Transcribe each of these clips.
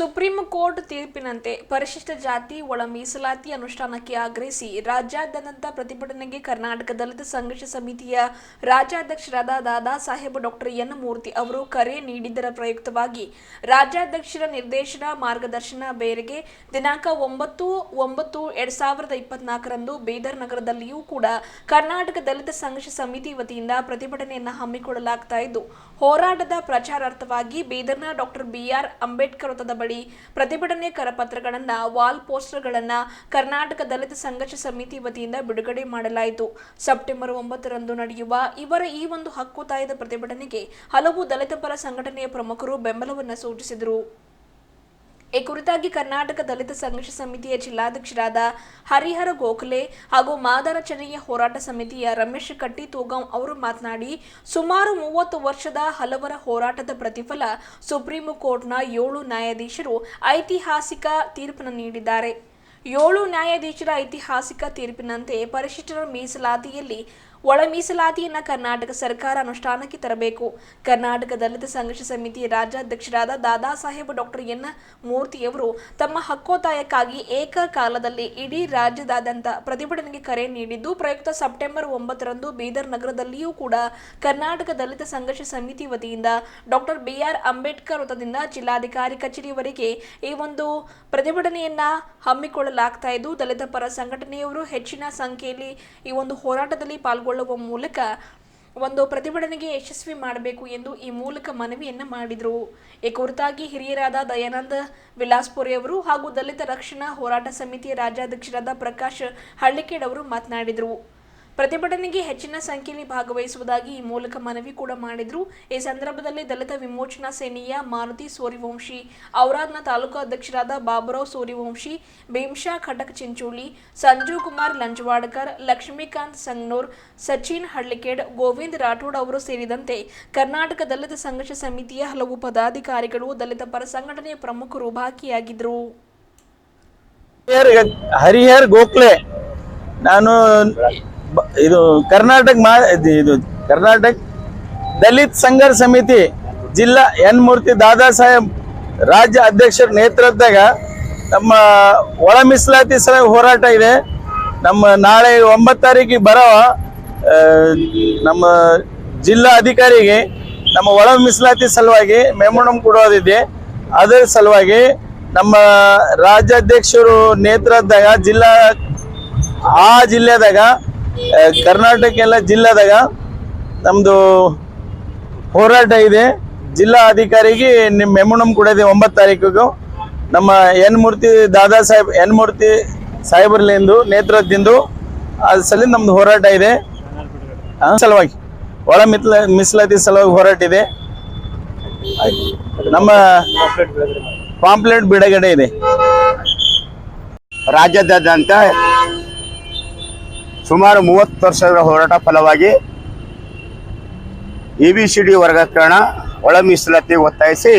Supreme court ತೀರ್ಪಿನಂತೆ ಪರಿಶಿಷ್ಟ ಜಾತಿ ಒಳ ಮೀಸಲಾತಿ ಅನುಷ್ಠಾನಕ್ಕೆ ಆಗ್ರಹಿಸಿ ರಾಜ್ಯಾದ್ಯಂತ ಪ್ರತಿಭಟನೆಗೆ ಕರ್ನಾಟಕ ದಲಿತ ಸಂಘರ್ಷ ಸಮಿತಿಯ ರಾಜ್ಯಾಧ್ಯಕ್ಷರಾದ ದಾದಾ ಸಾಹೇಬ್ ಡಾಕ್ಟರ್ ಎನ್ ಮೂರ್ತಿ ಅವರು ಕರೆ ನೀಡಿದ್ದರ ಪ್ರಯುಕ್ತವಾಗಿ ರಾಜ್ಯಾಧ್ಯಕ್ಷರ ನಿರ್ದೇಶನ ಮಾರ್ಗದರ್ಶನ ಬೇರೆಗೆ ದಿನಾಂಕ ಒಂಬತ್ತು ಒಂಬತ್ತು ಎರಡ್ ಸಾವಿರದ ಇಪ್ಪತ್ನಾಲ್ಕರಂದು ಬೀದರ್ ನಗರದಲ್ಲಿಯೂ ಕೂಡ ಕರ್ನಾಟಕ ದಲಿತ ಸಂಘರ್ಷ ಸಮಿತಿ ವತಿಯಿಂದ ಪ್ರತಿಭಟನೆಯನ್ನು ಹಮ್ಮಿಕೊಳ್ಳಲಾಗ್ತಾ ಇದ್ದು ಹೋರಾಟದ ಪ್ರಚಾರಾರ್ಥವಾಗಿ ಬೀದರ್ನ ಡಾಕ್ಟರ್ ಬಿಆರ್ ಅಂಬೇಡ್ಕರ್ ವೃತ್ತದ ಬಳಿ ಪ್ರತಿಭಟನೆ ಕರಪತ್ರಗಳನ್ನು, ವಾಲ್ ಪೋಸ್ಟರ್ಗಳನ್ನು ಕರ್ನಾಟಕ ದಲಿತ ಸಂಘರ್ಷ ಸಮಿತಿ ವತಿಯಿಂದ ಬಿಡುಗಡೆ ಮಾಡಲಾಯಿತು. ಸೆಪ್ಟೆಂಬರ್ ಒಂಬತ್ತರಂದು ನಡೆಯುವ ಇವರ ಈ ಒಂದು ಹಕ್ಕುತಾಯದ ಪ್ರತಿಭಟನೆಗೆ ಹಲವು ದಲಿತ ಪರ ಸಂಘಟನೆಯ ಪ್ರಮುಖರು ಬೆಂಬಲವನ್ನು ಸೂಚಿಸಿದರು. ಈ ಕುರಿತಾಗಿ ಕರ್ನಾಟಕ ದಲಿತ ಸಂಘರ್ಷ ಸಮಿತಿಯ ಜಿಲ್ಲಾಧ್ಯಕ್ಷರಾದ ಹರಿಹರ ಗೋಖಲೆ ಹಾಗೂ ಮಾದರ ಚನೆಯ ಹೋರಾಟ ಸಮಿತಿಯ ರಮೇಶ್ ಕಟ್ಟಿ ತೂಗಾಂ ಅವರು ಮಾತನಾಡಿ, ಸುಮಾರು ಮೂವತ್ತು ವರ್ಷದ ಹಲವರ ಹೋರಾಟದ ಪ್ರತಿಫಲ ಸುಪ್ರೀಂ ಕೋರ್ಟ್ನ ಏಳು ನ್ಯಾಯಾಧೀಶರು ಐತಿಹಾಸಿಕ ತೀರ್ಪನ್ನು ನೀಡಿದ್ದಾರೆ. ಏಳು ನ್ಯಾಯಾಧೀಶರ ಐತಿಹಾಸಿಕ ತೀರ್ಪಿನಂತೆ ಪರಿಶಿಷ್ಟರ ಮೀಸಲಾತಿಯಲ್ಲಿ ಒಳ ಮೀಸಲಾತಿಯನ್ನ ಕರ್ನಾಟಕ ಸರ್ಕಾರ ಅನುಷ್ಠಾನಕ್ಕೆ ತರಬೇಕು. ಕರ್ನಾಟಕ ದಲಿತ ಸಂಘರ್ಷ ಸಮಿತಿ ರಾಜ್ಯಾಧ್ಯಕ್ಷರಾದ ದಾದಾ ಸಾಹೇಬ್ ಡಾಕ್ಟರ್ ಎನ್ ಮೂರ್ತಿಯವರು ತಮ್ಮ ಹಕ್ಕೋತ್ತಾಯಕ್ಕಾಗಿ ಏಕಕಾಲದಲ್ಲಿ ಇಡೀ ರಾಜ್ಯದಾದ್ಯಂತ ಪ್ರತಿಭಟನೆಗೆ ಕರೆ ನೀಡಿದ್ದು, ಪ್ರಯುಕ್ತ ಸೆಪ್ಟೆಂಬರ್ ಒಂಬತ್ತರಂದು ಬೀದರ್ ನಗರದಲ್ಲಿಯೂ ಕೂಡ ಕರ್ನಾಟಕ ದಲಿತ ಸಂಘರ್ಷ ಸಮಿತಿ ವತಿಯಿಂದ ಡಾಕ್ಟರ್ ಬಿ ಆರ್ ಅಂಬೇಡ್ಕರ್ ವೃತ್ತದಿಂದ ಜಿಲ್ಲಾಧಿಕಾರಿ ಕಚೇರಿವರೆಗೆ ಈ ಒಂದು ಪ್ರತಿಭಟನೆಯನ್ನ ಹಮ್ಮಿಕೊಳ್ಳಲಾಗ್ತಾ ಇದ್ದು, ದಲಿತ ಪರ ಸಂಘಟನೆಯವರು ಹೆಚ್ಚಿನ ಸಂಖ್ಯೆಯಲ್ಲಿ ಈ ಒಂದು ಹೋರಾಟದಲ್ಲಿ ಪಾಲ್ಗೊಳ್ಳುವ ಮೂಲಕ ಒಂದು ಪ್ರತಿಭಟನೆಗೆ ಯಶಸ್ವಿ ಮಾಡಬೇಕು ಎಂದು ಈ ಮೂಲಕ ಮನವಿಯನ್ನ ಮಾಡಿದರು. ಈ ಕುರಿತಾಗಿ ಹಿರಿಯರಾದ ದಯಾನಂದ ವಿಲಾಸ್ಪುರಿ ಅವರು ಹಾಗೂ ದಲಿತ ರಕ್ಷಣಾ ಹೋರಾಟ ಸಮಿತಿಯ ರಾಜ್ಯಾಧ್ಯಕ್ಷರಾದ ಪ್ರಕಾಶ್ ಹಳ್ಳಿಕೇಡ್ ಅವರು ಮಾತನಾಡಿದರು. ಪ್ರತಿಭಟನೆಗೆ ಹೆಚ್ಚಿನ ಸಂಖ್ಯೆಯಲ್ಲಿ ಭಾಗವಹಿಸುವುದಾಗಿ ಈ ಮೂಲಕ ಮನವಿ ಕೂಡ ಮಾಡಿದ್ರು. ಈ ಸಂದರ್ಭದಲ್ಲಿ ದಲಿತ ವಿಮೋಚನಾ ಸೇನೆಯ ಮಾರುತಿ ಸೂರ್ಯವಂಶಿ, ಔರಾದ್ನ ತಾಲೂಕು ಅಧ್ಯಕ್ಷರಾದ ಬಾಬುರಾವ್ ಸೂರ್ಯವಂಶಿ ಭೀಮ್ಶಾ ಖಟಕ್ ಚಿಂಚೋಳಿ, ಸಂಜು ಕುಮಾರ್ ಲಂಜವಾಡ್ಕರ್, ಲಕ್ಷ್ಮೀಕಾಂತ್ ಸಂಗ್ನೂರ್, ಸಚಿನ್ ಹಳ್ಳಿಕೇಡ್, ಗೋವಿಂದ್ ರಾಠೋಡ್ ಅವರು ಸೇರಿದಂತೆ ಕರ್ನಾಟಕ ದಲಿತ ಸಂಘರ್ಷ ಸಮಿತಿಯ ಹಲವು ಪದಾಧಿಕಾರಿಗಳು ದಲಿತ ಪರ ಸಂಘಟನೆಯ ಪ್ರಮುಖರು ಭಾಗಿಯಾಗಿದ್ದರು ಹರಿಹರ್ ಗೋಖಲೆ. ನಾನು ಇದು ಕರ್ನಾಟಕ ಮಾ ಇದು- ಕರ್ನಾಟಕ ದಲಿತ್ ಸಂಘರ್ಷ ಸಮಿತಿ ಜಿಲ್ಲಾ ಎನ್ ಮೂರ್ತಿ ದಾದಾ ಸಾಹೇಬ್ ರಾಜ್ಯ ಅಧ್ಯಕ್ಷರ ನೇತೃತ್ವದಾಗ ನಮ್ಮ ಒಳ ಮೀಸಲಾತಿ ಸಲ ಹೋರಾಟ ಇದೆ. ನಮ್ಮ ನಾಳೆ ಒಂಬತ್ತು ತಾರೀಕಿಗೆ ಬರೋ ನಮ್ಮ ಜಿಲ್ಲಾ ಅಧಿಕಾರಿಗೆ, ನಮ್ಮ ಒಳ ಮೀಸಲಾತಿ ಸಲುವಾಗಿ ಮೆಮೊರಂ ಕೊಡೋದಿದೆ. ಅದರ ಸಲುವಾಗಿ ನಮ್ಮ ರಾಜ್ಯಾಧ್ಯಕ್ಷರು ನೇತೃತ್ವದಾಗ ಜಿಲ್ಲಾ, ಆ ಜಿಲ್ಲೆದಾಗ ಕರ್ನಾಟಕ ಎಲ್ಲ ಜಿಲ್ಲಾದಾಗ ನಮ್ಮದು ಹೋರಾಟ ಇದೆ. ಜಿಲ್ಲಾ ಅಧಿಕಾರಿಗೆ ನಿಮ್ಮ ಕೂಡ ಇದೆ ಒಂಬತ್ತು ತಾರೀಕಿಗೂ ನಮ್ಮ ಎನ್ ಮೂರ್ತಿ ದಾದಾ ಸಾಹೇಬ್, ಎನ್ ಮೂರ್ತಿ ಸಾಹೇಬರ್ಲಿಂದು ನೇತೃತ್ವದಿಂದ ಅದ್ರ ಸಲ ನಮ್ದು ಹೋರಾಟ ಇದೆ. ಸಲುವಾಗಿ ಒಳ ಮಿತ್ಲ, ಮೀಸಲಾತಿ ಸಲುವಾಗಿ ಹೋರಾಟ ಇದೆ. ನಮ್ಮ ಪಾಂಪ್ಲೆಟ್ ಬಿಡುಗಡೆ ಇದೆ. ರಾಜ್ಯದಾದ್ಯಂತ ಸುಮಾರು ಮೂವತ್ತು ವರ್ಷಗಳ ಹೋರಾಟ ಫಲವಾಗಿ ಎ ಬಿ ಸಿ ಡಿ ವರ್ಗೀಕರಣ, ಒಳ ಮೀಸಲಾತಿ ಒತ್ತಾಯಿಸಿ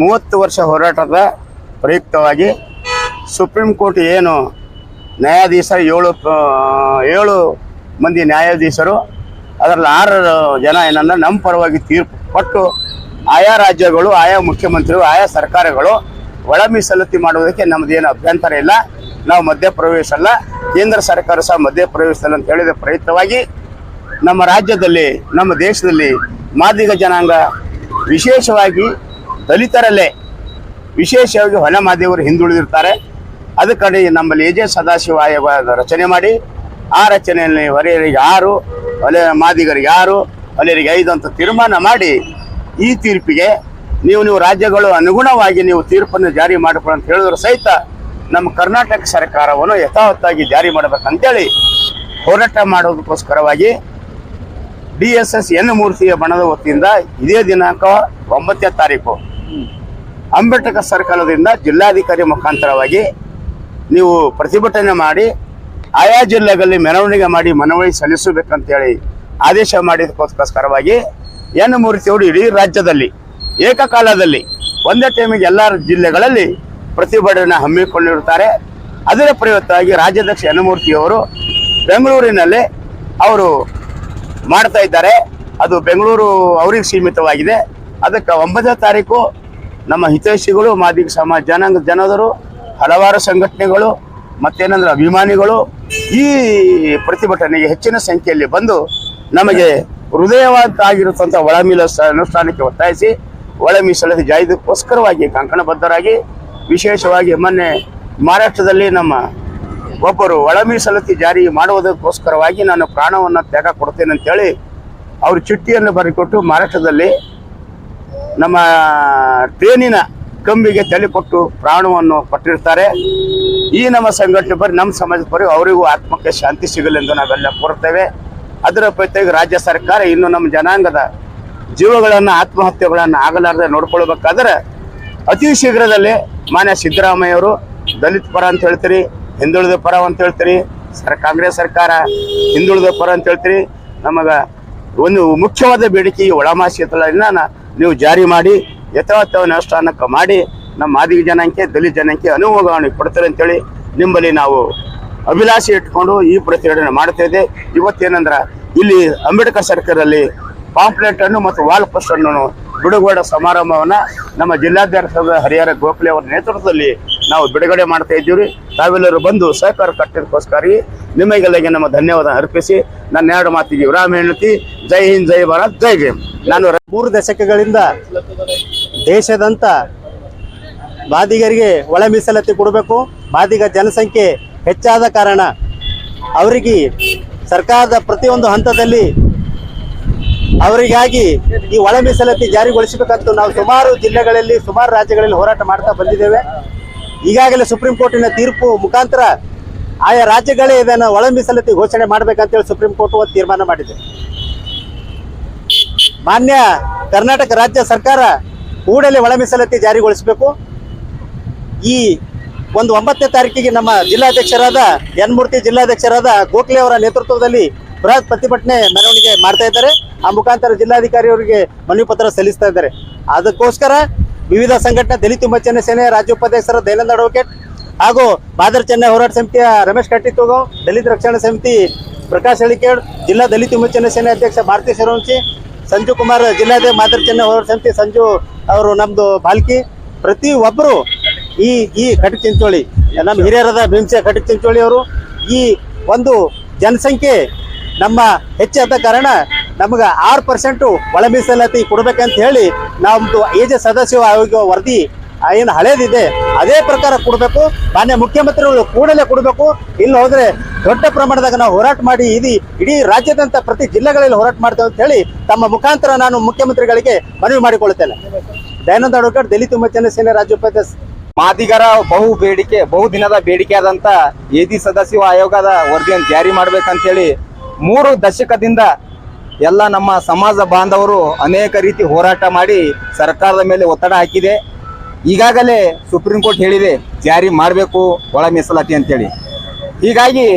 ಮೂವತ್ತು ವರ್ಷ ಹೋರಾಟದ ಪ್ರಯುಕ್ತವಾಗಿ ಸುಪ್ರೀಂ ಕೋರ್ಟ್ ಏನು ನ್ಯಾಯಾಧೀಶ ಏಳು ಏಳು ಮಂದಿ ನ್ಯಾಯಾಧೀಶರು, ಅದರಲ್ಲಿ ಆರು ಜನ ಏನಂದ್ರೆ ನಮ್ಮ ಪರವಾಗಿ ತೀರ್ಪು ಕೊಟ್ಟು ಆಯಾ ರಾಜ್ಯಗಳು, ಆಯಾ ಮುಖ್ಯಮಂತ್ರಿಗಳು, ಆಯಾ ಸರ್ಕಾರಗಳು ಒಳ ಮೀಸಲಾತಿ ಮಾಡುವುದಕ್ಕೆ ನಮ್ಮದೇನು ಅಭ್ಯಂತರ ಇಲ್ಲ. ನಾವು ಮಧ್ಯಪ್ರವೇಶ ಅಲ್ಲ, ಕೇಂದ್ರ ಸರ್ಕಾರ ಸಹ ಮಧ್ಯಪ್ರವೇಶಲ್ಲ ಅಂತ ಹೇಳಿದ ಪ್ರಯುಕ್ತವಾಗಿ ನಮ್ಮ ರಾಜ್ಯದಲ್ಲಿ, ನಮ್ಮ ದೇಶದಲ್ಲಿ ಮಾದಿಗ ಜನಾಂಗ ವಿಶೇಷವಾಗಿ ದಲಿತರಲ್ಲೇ ವಿಶೇಷವಾಗಿ ಹೊಲ ಮಾದೇವರು ಹಿಂದುಳಿದಿರ್ತಾರೆ. ಅದಕ್ಕಾಗಿ ನಮ್ಮಲ್ಲಿ ಎಜೆ ಸದಾಶಿವ ಆಯೋಗ ರಚನೆ ಮಾಡಿ, ಆ ರಚನೆಯಲ್ಲಿ ಹೊರೆಯರಿಗೆ ಆರು, ಹೊಲೆ ಮಾದಿಗರಿಗೆ ಆರು, ಹೊಲೆಯರಿಗೆ ಐದು ಅಂತ ತೀರ್ಮಾನ ಮಾಡಿ ಈ ತೀರ್ಪಿಗೆ ನೀವು ನೀವು ರಾಜ್ಯಗಳು ಅನುಗುಣವಾಗಿ ನೀವು ತೀರ್ಪನ್ನು ಜಾರಿ ಮಾಡಬೇಕು ಅಂತ ಹೇಳಿದ್ರು ಸಹಿತ ನಮ್ಮ ಕರ್ನಾಟಕ ಸರ್ಕಾರವನ್ನು ಯಥಾವತ್ತಾಗಿ ಜಾರಿ ಮಾಡಬೇಕಂತೇಳಿ ಹೋರಾಟ ಮಾಡೋದಕ್ಕೋಸ್ಕರವಾಗಿ ಡಿ ಎಸ್ ಎಸ್ ಎನ್ ಮೂರ್ತಿಯ ಬಣದ ವತಿಯಿಂದ ಇದೇ ದಿನಾಂಕ ಒಂಬತ್ತನೇ ತಾರೀಕು. ಅಂಬೇಡ್ಕರ್ ಸರ್ಕಾರದಿಂದ ಜಿಲ್ಲಾಧಿಕಾರಿ ಮುಖಾಂತರವಾಗಿ ನೀವು ಪ್ರತಿಭಟನೆ ಮಾಡಿ, ಆಯಾ ಜಿಲ್ಲೆಗಳಲ್ಲಿ ಮೆರವಣಿಗೆ ಮಾಡಿ ಮನವಿ ಸಲ್ಲಿಸಬೇಕಂತೇಳಿ ಆದೇಶ ಮಾಡಿದಕ್ಕೋಸ್ಕರವಾಗಿ ಎನ್ ಮೂರ್ತಿಯವರು ಇಡೀ ರಾಜ್ಯದಲ್ಲಿ, ಏಕಕಾಲದಲ್ಲಿ, ಒಂದೇ ಟೈಮಿಗೆ ಎಲ್ಲ ಜಿಲ್ಲೆಗಳಲ್ಲಿ ಪ್ರತಿಭಟನೆ ಹಮ್ಮಿಕೊಂಡಿರುತ್ತಾರೆ. ಅದರ ಪ್ರಯುಕ್ತವಾಗಿ ರಾಜ್ಯಾಧ್ಯಕ್ಷ ಯನಮೂರ್ತಿಯವರು ಮೂರ್ತಿಯವರು ಬೆಂಗಳೂರಿನಲ್ಲಿ ಅವರು ಮಾಡ್ತಾ ಇದ್ದಾರೆ. ಅದು ಬೆಂಗಳೂರು ಅವ್ರಿಗೆ ಸೀಮಿತವಾಗಿದೆ. ಅದಕ್ಕೆ ಒಂಬತ್ತನೇ ತಾರೀಕು ನಮ್ಮ ಹಿತೈಷಿಗಳು, ಮಾದಿಗ ಸಮಾಜ ಜನಾಂಗ ಜನದರು ಹಲವಾರು ಸಂಘಟನೆಗಳು, ಮತ್ತೇನಂದ್ರೆ ಅಭಿಮಾನಿಗಳು ಈ ಪ್ರತಿಭಟನೆಗೆ ಹೆಚ್ಚಿನ ಸಂಖ್ಯೆಯಲ್ಲಿ ಬಂದು ನಮಗೆ ಹೃದಯವಾದ ಒಳಮೀಲ ಅನುಷ್ಠಾನಕ್ಕೆ ಒತ್ತಾಯಿಸಿ ಒಳ ಮೀಸಲಾತಿ ಜಾಯ್ದಕ್ಕೋಸ್ಕರವಾಗಿ ಕಂಕಣಬದ್ಧರಾಗಿ ವಿಶೇಷವಾಗಿ ಮೊನ್ನೆ ಮಹಾರಾಷ್ಟ್ರದಲ್ಲಿ ನಮ್ಮ ಒಬ್ಬರು ಒಳ ಮೀಸಲಾತಿ ಜಾರಿ ಮಾಡುವುದಕ್ಕೋಸ್ಕರವಾಗಿ ನಾನು ಪ್ರಾಣವನ್ನು ತ್ಯಾಗ ಕೊಡ್ತೇನೆ ಅಂತೇಳಿ ಅವರು ಚಿಟ್ಟಿಯನ್ನು ಬರೆಕೊಟ್ಟು ಮಹಾರಾಷ್ಟ್ರದಲ್ಲಿ ನಮ್ಮ ಟ್ರೇನಿನ ಕಂಬಿಗೆ ತಲೆ ಕೊಟ್ಟು ಪ್ರಾಣವನ್ನು ಕೊಟ್ಟಿರ್ತಾರೆ. ಈ ನಮ್ಮ ಸಂಘಟನೆ ಬರೀ ನಮ್ಮ ಸಮಾಜದ ಬರೀ ಅವರಿಗೂ ಆತ್ಮಕ್ಕೆ ಶಾಂತಿ ಸಿಗಲೆಂದು ನಾವೆಲ್ಲ ಕೋರ್ತೇವೆ. ಅದರ ಪ್ರತ್ಯೇಕ ರಾಜ್ಯ ಸರ್ಕಾರ ಇನ್ನು ನಮ್ಮ ಜನಾಂಗದ ಜೀವಗಳನ್ನು, ಆತ್ಮಹತ್ಯೆಗಳನ್ನು ಆಗಲಾರದೆ ನೋಡ್ಕೊಳ್ಬೇಕಾದ್ರೆ ಅತಿ ಶೀಘ್ರದಲ್ಲೇ ಮಾನ್ಯ ಸಿದ್ದರಾಮಯ್ಯವರು ದಲಿತ ಪರ ಅಂತ ಹೇಳ್ತೀರಿ, ಹಿಂದುಳಿದ ಪರ ಅಂತ ಹೇಳ್ತೀರಿ, ಸರ್ ಕಾಂಗ್ರೆಸ್ ಸರ್ಕಾರ ಹಿಂದುಳಿದ ಪರ ಅಂತ ಹೇಳ್ತೀರಿ, ನಮಗ ಒಂದು ಮುಖ್ಯವಾದ ಬೇಡಿಕೆ ಈ ಒಳಮಾಶೀತಲನ್ನ ನೀವು ಜಾರಿ ಮಾಡಿ ಯಥಾವತ್ತ ಅನುಷ್ಠಾನಕ್ಕೆ ಮಾಡಿ, ನಮ್ಮ ಮಾದಿಗ ಜನಕ್ಕೆ ದಲಿತ ಜನಕ್ಕೆ ಅನುಭವಗಳನ್ನು ಕೊಡ್ತಾರೆ ಅಂತೇಳಿ ನಿಮ್ಮಲ್ಲಿ ನಾವು ಅಭಿಲಾಷೆ ಇಟ್ಕೊಂಡು ಈ ಪ್ರತಿಭಟನೆ ಮಾಡ್ತಾ ಇದೆ ಇವತ್ತೇನಂದ್ರ ಇಲ್ಲಿ ಅಂಬೇಡ್ಕರ್ ಸರ್ಕಾರದಲ್ಲಿ ಪಾಂಪ್ಲೆಟ್ ಅನ್ನು ಮತ್ತು ವಾಲ್ ಪೋಸ್ಟ್ ಅನ್ನು ಬಿಡುಗಡೆ ಸಮಾರಂಭವನ್ನು ನಮ್ಮ ಜಿಲ್ಲಾಧ್ಯಕ್ಷ ಹರಿಹರ ಗೋಖಲೆ ಅವರ ನೇತೃತ್ವದಲ್ಲಿ ನಾವು ಬಿಡುಗಡೆ ಮಾಡ್ತಾ ಇದ್ದೀವಿ ತಾವೆಲ್ಲರೂ ಬಂದು ಸಹಕಾರ ಕಟ್ಟಿದಕ್ಕೋಸ್ಕರ ನಿಮಗೆಲ್ಲಗೆ ನಮ್ಮ ಧನ್ಯವಾದ ಅರ್ಪಿಸಿ ನನ್ನ ಎರಡು ಮಾತಿಗೆ ವಿರಾಮ ಹೇಳ್ತಿ ಜೈ ಹಿಂದ್, ಜೈ ಭಾರತ್, ಜೈ ಭೀಮ್. ನಾನು ಮೂರು ದಶಕಗಳಿಂದ ದೇಶದಂತ ಬಾದಿಗರಿಗೆ ಒಳ ಮೀಸಲಾತಿ ಕೊಡಬೇಕು. ಬಾದಿಗ ಜನಸಂಖ್ಯೆ ಹೆಚ್ಚಾದ ಕಾರಣ ಅವರಿಗೆ ಸರ್ಕಾರದ ಪ್ರತಿಯೊಂದು ಹಂತದಲ್ಲಿ ಅವರಿಗಾಗಿ ಈ ಒಳ ಮೀಸಲಾತಿ ಜಾರಿಗೊಳಿಸಬೇಕಂತ ನಾವು ಸುಮಾರು ಜಿಲ್ಲೆಗಳಲ್ಲಿ, ಸುಮಾರು ರಾಜ್ಯಗಳಲ್ಲಿ ಹೋರಾಟ ಮಾಡ್ತಾ ಬಂದಿದ್ದೇವೆ. ಈಗಾಗಲೇ ಸುಪ್ರೀಂ ಕೋರ್ಟಿನ ತೀರ್ಪು ಮುಖಾಂತರ ಆಯಾ ರಾಜ್ಯಗಳೇ ಇದನ್ನು ಒಳ ಮೀಸಲಾತಿ ಘೋಷಣೆ ಮಾಡಬೇಕಂತೇಳಿ ಸುಪ್ರೀಂ ಕೋರ್ಟ್ ಒಂದು ತೀರ್ಮಾನ ಮಾಡಿದೆ. ಮಾನ್ಯ ಕರ್ನಾಟಕ ರಾಜ್ಯ ಸರ್ಕಾರ ಕೂಡಲೇ ಒಳ ಮೀಸಲಾತಿ ಜಾರಿಗೊಳಿಸಬೇಕು. ಈ ಒಂದು ಒಂಬತ್ತನೇ ತಾರೀಕಿಗೆ ನಮ್ಮ ಜಿಲ್ಲಾಧ್ಯಕ್ಷರಾದ ಎನ್ಮೂರ್ತಿ ಜಿಲ್ಲಾಧ್ಯಕ್ಷರಾದ ಗೋಖಲೆ ಅವರ ನೇತೃತ್ವದಲ್ಲಿ ಬೃಹತ್ ಪ್ರತಿಭಟನೆ ಮೆರವಣಿಗೆ ಮಾಡ್ತಾ ಇದ್ದಾರೆ. ಆ ಮುಖಾಂತರ ಜಿಲ್ಲಾಧಿಕಾರಿ ಅವರಿಗೆ ಮನವಿ ಪತ್ರ ಸಲ್ಲಿಸ್ತಾ ಇದ್ದಾರೆ. ಅದಕ್ಕೋಸ್ಕರ ವಿವಿಧ ಸಂಘಟನೆ ದಲಿತ ವಿಮೋಚನೆ ಸೇನೆ, ರಾಜ್ಯ ಉಪಾಧ್ಯಕ್ಷರ ದಯಾನಂದ ಅಡ್ವೊಕೇಟ್ ಹಾಗೂ ಬಾದರ್ ಚೆನ್ನೈ ಹೋರಾಟ ಸಮಿತಿಯ ರಮೇಶ್ ಕಟ್ಟಿತೋಗೋ, ದಲಿತ ರಕ್ಷಣಾ ಸಮಿತಿ ಪ್ರಕಾಶ್ ಹಳಿಕೇಡ್, ಜಿಲ್ಲಾ ದಲಿತ ವಿಮೋಚನೆ ಸೇನೆ ಅಧ್ಯಕ್ಷ ಭಾರತಿ ಶರವಂಶಿ, ಸಂಜು ಕುಮಾರ್ ಜಿಲ್ಲಾದೇ ಮಾದರ್ ಚೆನ್ನೈ ಹೋರಾಟ ಸಮಿತಿ ಸಂಜು ಅವರು ನಮ್ದು ಬಾಲ್ಕಿ. ಪ್ರತಿ ಒಬ್ಬರು ಈ ಈ ಕಟಕ್ ಚಿಂಚೋಳಿ, ನಮ್ಮ ಹಿರಿಯರದ ಭೀಮಸೆ ಕಟಕ್ ಚಿಂಚೋಳಿ ಅವರು ಈ ಒಂದು ಜನಸಂಖ್ಯೆ ನಮ್ಮ ಹೆಚ್ಚಾದ ಕಾರಣ ನಮಗೆ ಆರು ಪರ್ಸೆಂಟು ಒಳ ಮೀಸಲಾತಿ ಕೊಡಬೇಕಂತ ಹೇಳಿ ನಮ್ಮದು ಏಜ್ ಸದಸ್ಯ ಆಯೋಗ ವರದಿ ಏನು ಹಳೇದಿದೆ, ಅದೇ ಪ್ರಕಾರ ಕೊಡಬೇಕು. ಮಾನ್ಯ ಮುಖ್ಯಮಂತ್ರಿಗಳು ಕೂಡಲೇ ಕೊಡಬೇಕು. ಇಲ್ಲ ಹೋದರೆ ದೊಡ್ಡ ಪ್ರಮಾಣದಾಗ ನಾವು ಹೋರಾಟ ಮಾಡಿ ಇಡೀ ಇಡೀ ರಾಜ್ಯದಂತ ಪ್ರತಿ ಜಿಲ್ಲೆಗಳಲ್ಲಿ ಹೋರಾಟ ಮಾಡ್ತೇವೆ ಅಂತ ಹೇಳಿ ತಮ್ಮ ಮುಖಾಂತರ ನಾನು ಮುಖ್ಯಮಂತ್ರಿಗಳಿಗೆ ಮನವಿ ಮಾಡಿಕೊಳ್ಳುತ್ತೇನೆ. ದಯಾನಂದ ಅಡ್ವಕಾಟ್ ದಲಿತ ವಿಮೋಚನೆ ಸೇನೆ ರಾಜ್ಯ ಉಪಾಧ್ಯಕ್ಷ. ಮಾದಿಗರ ಬಹು ಬೇಡಿಕೆ, ಬಹು ದಿನದ ಬೇಡಿಕೆ ಆದಂತ ಏದಿ ಸದಸ್ಯ ಆಯೋಗದ ವರದಿಯನ್ನು ಜಾರಿ ಮಾಡ್ಬೇಕಂತೇಳಿ ಮೂರು ದಶಕದಿಂದ ಎಲ್ಲ ನಮ್ಮ ಸಮಾಜ ಬಾಂಧವರು ಅನೇಕ ರೀತಿ ಹೋರಾಟ ಮಾಡಿ ಸರ್ಕಾರದ ಮೇಲೆ ಒತ್ತಡ ಹಾಕಿದೆ. ಈಗಾಗಲೇ ಸುಪ್ರೀಂ ಕೋರ್ಟ್ ಹೇಳಿದೆ, ಜಾರಿ ಮಾಡಬೇಕು, ಒಳ ಮೀಸಲಾತಿ ಅಂತೇಳಿ. ಹೀಗಾಗಿ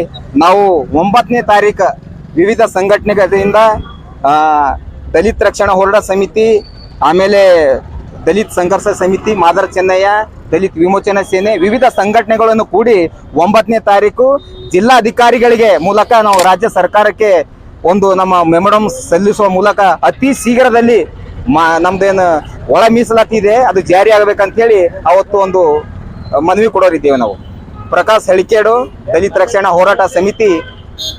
ನಾವು ಒಂಬತ್ತನೇ ತಾರೀಕು ವಿವಿಧ ಸಂಘಟನೆಗಳಿಂದ ದಲಿತ ರಕ್ಷಣಾ ಹೋರಾಟ ಸಮಿತಿ, ಆಮೇಲೆ ದಲಿತ ಸಂಘರ್ಷ ಸಮಿತಿ, ಮಾದರ ಚೆನ್ನಯ್ಯ, ದಲಿತ ವಿಮೋಚನಾ ಸೇನೆ, ವಿವಿಧ ಸಂಘಟನೆಗಳನ್ನು ಕೂಡಿ ಒಂಬತ್ತನೇ ತಾರೀಕು ಜಿಲ್ಲಾಧಿಕಾರಿಗಳಿಗೆ ಮೂಲಕ ನಾವು ರಾಜ್ಯ ಸರ್ಕಾರಕ್ಕೆ ಒಂದು ನಮ್ಮ ಮೆಮೊರಂ ಸಲ್ಲಿಸುವ ಮೂಲಕ ಅತಿ ಶೀಘ್ರದಲ್ಲಿ ಮಾ ನಮ್ದೇನು ಒಳ ಮೀಸಲಾತಿ ಇದೆ, ಅದು ಜಾರಿ ಆಗಬೇಕಂತ ಹೇಳಿ ಅವತ್ತು ಒಂದು ಮನವಿ ಕೊಡೋರಿದ್ದೇವೆ ನಾವು. ಪ್ರಕಾಶ್ ಹಳಿಕೇಡು, ದಲಿತ ರಕ್ಷಣಾ ಹೋರಾಟ ಸಮಿತಿ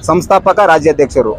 ಸಂಸ್ಥಾಪಕ, ರಾಜ್ಯಾಧ್ಯಕ್ಷರು.